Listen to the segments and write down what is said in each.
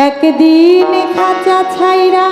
একদিন খাঁচা ছাইরা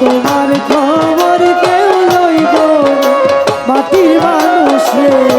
তোমার খবর কেউ লইব মাটির মানুষ রে।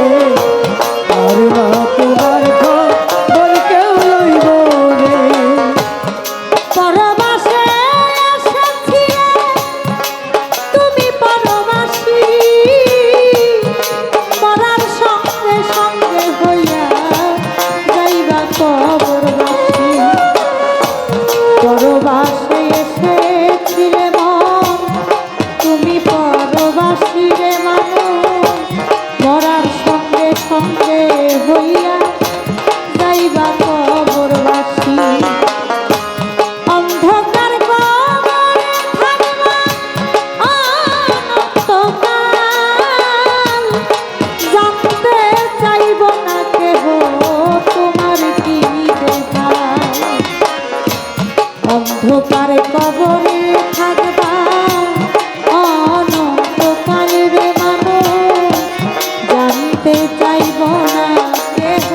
পাইব না। কেহ